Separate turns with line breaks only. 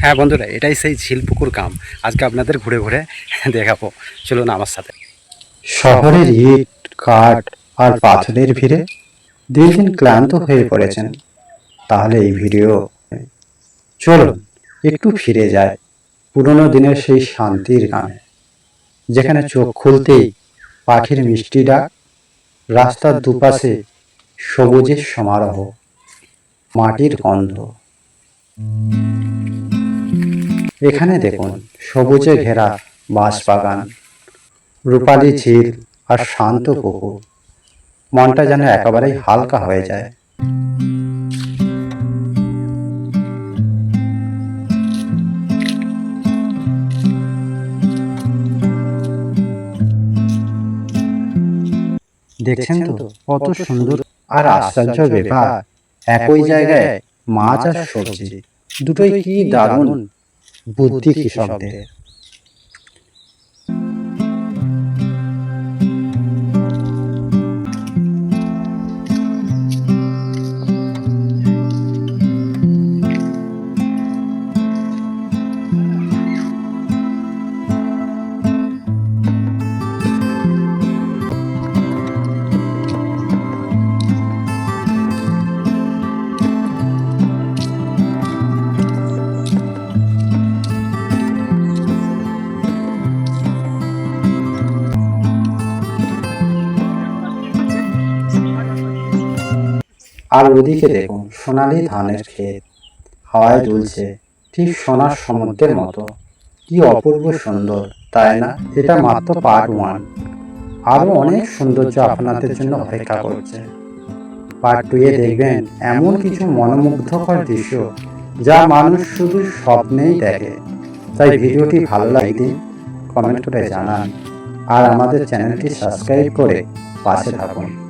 হ্যাঁ বন্ধুরা, এটাই সেই ঝিলপুকুর গ্রাম। আজকে আপনাদের ঘুরে ঘুরে দেখাবো। চলুন আমার সাথে।
শহরের ইট, কাঠ আর পাথরের ভিড়ে দিন দিন ক্লান্ত হয়ে পড়েছেন। তাহলে এই ভিডিও চলুন একটু ফিরে যায় পুরনো দিনের সেই শান্তির গানে যেখানে চোখ খুলতেই পাখির মিষ্টি ডাক, রাস্তার দুপাশে সবুজের সমারোহ, মাটির গন্ধ। এখানে দেখুন সবুজে ঘেরা বাঁশবাগান রূপালী ঝিল আর শান্ত পুকুর। মনটা যেন একেবারেই হালকা হয়ে যায়। দেখছেন তো? কত সুন্দর আর আশ্চর্য ব্যাপার। একই জায়গায় মাছ আর সবজি। দুটোই কি দারুণ। বুদ্ধি কৃষকদের আর ওদিকে দেখুন, সোনালি ধানের ক্ষেত। হাওয়ায় দুলছে ঠিক সোনার সমুদ্রের মতো। কি অপূর্ব সুন্দর, তাই না? এটা মাত্র পার্ট ওয়ান আরও অনেক সৌন্দর্য আপনাদের জন্য অপেক্ষা করছে। পার্ট টু এ দেখবেন এমন কিছু মনোমুগ্ধকর দৃশ্য যা মানুষ শুধু স্বপ্নেই দেখে। তাই ভিডিওটি ভালো লাগলে কমেন্ট করে জানান। আর আমাদের চ্যানেলটি সাবস্ক্রাইব করে পাশে থাকুন।